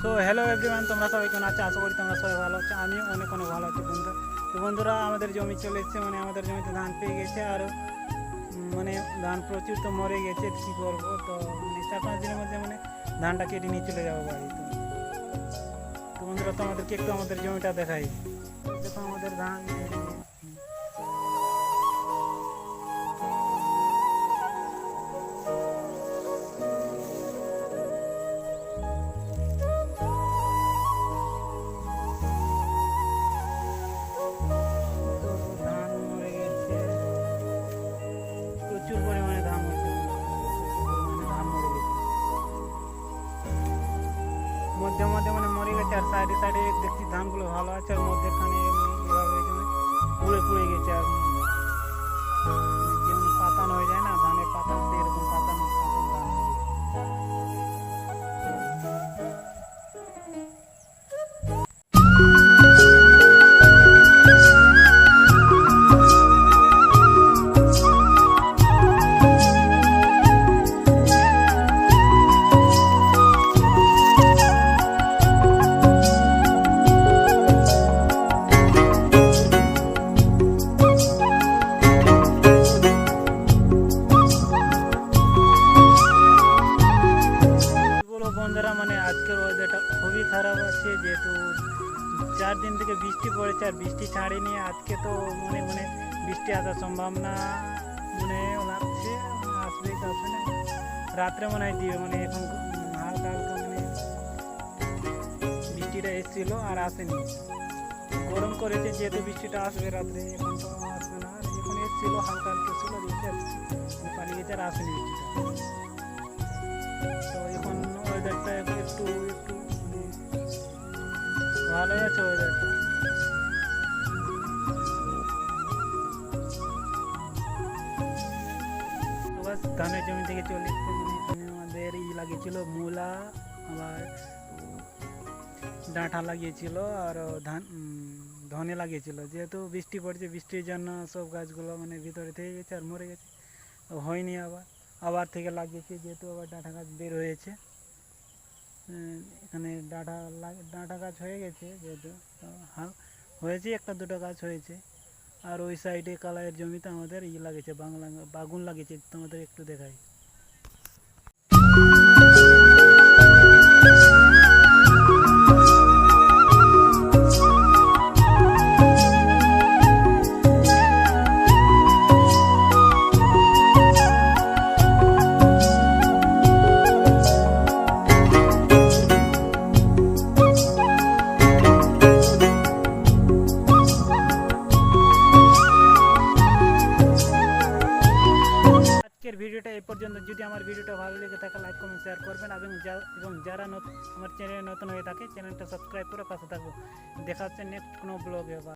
So hello everyone তোমরা সবাই কেমন আছো? আশা করি তোমরা সবাই ভালো আছো। আমি অনেক অনেক ভালো আছি বন্ধুরা তো বন্ধুরা, আমাদের জমি চলে এসেছে মানে আমাদের জমিতে ধান পেয়ে গেছে আর মানে ধান প্রচুর তো মরে গেছে কী করব? তো মানে চার পাঁচ দিনের মধ্যে মানে ধানটা কেটে নিয়ে চলে যাব বাড়ি তো বন্ধুরা তো তোমাদেরকে একটু আমাদের জমিটা দেখাই। দেখো আমাদের ধান। মধ্যে মধ্যে মানে মরে গেছে আর সাইডে সাইডে দেখছি ধানগুলো ভালো আছে আর মধ্যেখানে আজকের ওয়েদারটা খুবই খারাপ আছে, যেহেতু চার দিন থেকে বৃষ্টি পড়েছে আর বৃষ্টি ছাড়েনি। আজকে তো মনে মনে বৃষ্টি আসার সম্ভাবনা মনে লাগছে আসবে আসবে না। রাত্রে মনে হয় দিবে মানে এখন হালকা হালকা মানে বৃষ্টিটা এসেছিল আর আসেনি। গরম করেছে, যেহেতু বৃষ্টিটা আসবে রাত্রে, এখন তো আসবে না। এখন এসেছিল, হালকা হালকা ছিল দেখতে মানে পালিয়ে গেছে আর আসেনি বৃষ্টিটা। তো এখন ভালোই আছে ওয়েদারটা ধানের জমি থেকে চলে আমাদের ই লাগিয়েছিল মূলা, আবার ডাঁটা লাগিয়েছিল, আর ধান ধনে লাগিয়েছিল। যেহেতু বৃষ্টি পড়ছে, বৃষ্টির জন্য সব গাছগুলো মানে ভিতরে থেকে গেছে আর মরে গেছে। হয়নি আবার আবার থেকে লাগিয়েছে, যেহেতু আবার ডাঁটা গাছ বের হয়েছে। এখানে ডাঁটা লাগে, ডাঁটা গাছ হয়ে গেছে যেহেতু হয়েছে একটা দুটো গাছ হয়েছে। আর ওই সাইডে কালাইয়ের জমিতে আমাদের ই লাগিয়েছে, বাংলা, বাগুন লাগিয়েছে, তোমাদের একটু দেখাই। আজকের ভিডিওটা এই পর্যন্ত। যদি আমার ভিডিওটা ভালো লেগে থাকে লাইক কমেন্ট শেয়ার করবেন। এবং এবং যারা আমার চ্যানেলে নতুন হয়ে থাকে চ্যানেলটা সাবস্ক্রাইব করে পাশে থাকব। দেখা হচ্ছে নেক্সট কোনো ব্লগে বা